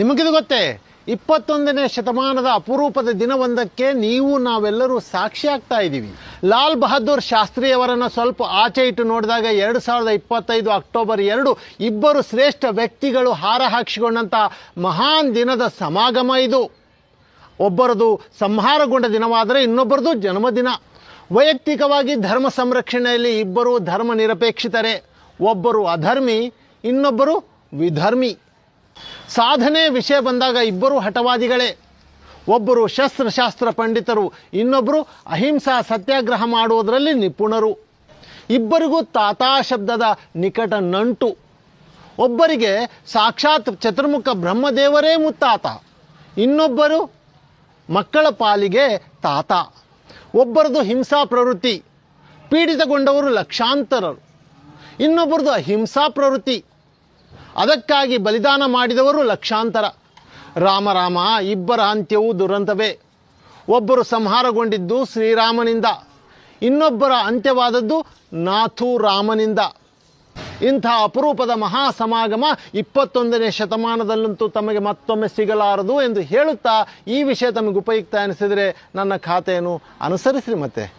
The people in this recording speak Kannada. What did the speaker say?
ನಿಮಗಿದು ಗೊತ್ತೇ? ಇಪ್ಪತ್ತೊಂದನೇ ಶತಮಾನದ ಅಪರೂಪದ ದಿನವೊಂದಕ್ಕೆ ನೀವು ನಾವೆಲ್ಲರೂ ಸಾಕ್ಷಿ ಆಗ್ತಾ ಇದ್ದೀವಿ. ಲಾಲ್ ಬಹದ್ದೂರ್ ಶಾಸ್ತ್ರಿಯವರನ್ನು ಸ್ವಲ್ಪ ಆಚೆ ಇಟ್ಟು ನೋಡಿದಾಗ ಎರಡು ಸಾವಿರದ ಇಪ್ಪತ್ತೈದು ಅಕ್ಟೋಬರ್ ಎರಡು ಇಬ್ಬರು ಶ್ರೇಷ್ಠ ವ್ಯಕ್ತಿಗಳು ಹಾರ ಹಾಕಿಸಿಕೊಂಡಂಥ ಮಹಾನ್ ದಿನದ ಸಮಾಗಮ ಇದು. ಒಬ್ಬರದು ಸಂಹಾರಗೊಂಡ ದಿನವಾದರೆ ಇನ್ನೊಬ್ಬರದು ಜನ್ಮದಿನ. ವೈಯಕ್ತಿಕವಾಗಿ ಧರ್ಮ ಸಂರಕ್ಷಣೆಯಲ್ಲಿ ಇಬ್ಬರು ಧರ್ಮ ನಿರಪೇಕ್ಷಿತರೆ. ಒಬ್ಬರು ಅಧರ್ಮಿ, ಇನ್ನೊಬ್ಬರು ವಿಧರ್ಮಿ. ಸಾಧನೆ ವಿಷಯ ಬಂದಾಗ ಇಬ್ಬರು ಹಠವಾದಿಗಳೇ. ಒಬ್ಬರು ಶಸ್ತ್ರಶಾಸ್ತ್ರ ಪಂಡಿತರು ಇನ್ನೊಬ್ಬರು ಅಹಿಂಸಾ ಸತ್ಯಾಗ್ರಹ ಮಾಡುವುದರಲ್ಲಿ ನಿಪುಣರು. ಇಬ್ಬರಿಗೂ ತಾತಾ ಶಬ್ದದ ನಿಕಟ ನಂಟು. ಒಬ್ಬರಿಗೆ ಸಾಕ್ಷಾತ್ ಚತುರ್ಮುಖ ಬ್ರಹ್ಮದೇವರೇ ಮುತ್ತಾತ. ಇನ್ನೊಬ್ಬರು ಮಕ್ಕಳ ಪಾಲಿಗೆ ತಾತ. ಒಬ್ಬರದು ಹಿಂಸಾ ಪ್ರವೃತ್ತಿ. ಪೀಡಿತಗೊಂಡವರು ಲಕ್ಷಾಂತರರು. ಇನ್ನೊಬ್ಬರದು ಅಹಿಂಸಾ ಪ್ರವೃತ್ತಿ. ಅದಕ್ಕಾಗಿ ಬಲಿದಾನ ಮಾಡಿದವರು ಲಕ್ಷಾಂತರ. ರಾಮರಾಮ ರಾಮ, ಇಬ್ಬರ ಅಂತ್ಯವೂ ದುರಂತವೇ. ಒಬ್ಬರು ಸಂಹಾರಗೊಂಡಿದ್ದು ಶ್ರೀರಾಮನಿಂದ, ಇನ್ನೊಬ್ಬರ ಅಂತ್ಯವಾದದ್ದು ನಾಥು ರಾಮನಿಂದ ಇಂಥ ಅಪರೂಪದ ಮಹಾ ಸಮಾಗಮ ಇಪ್ಪತ್ತೊಂದನೇ ಶತಮಾನದಲ್ಲಂತೂ ತಮಗೆ ಮತ್ತೊಮ್ಮೆ ಸಿಗಲಾರದು ಎಂದು ಹೇಳುತ್ತಾ ಈ ವಿಷಯ ತಮಗೆ ಉಪಯುಕ್ತ ಅನಿಸಿದರೆ ನನ್ನ ಖಾತೆಯನ್ನು ಅನುಸರಿಸಿರಿ ಮತ್ತೆ.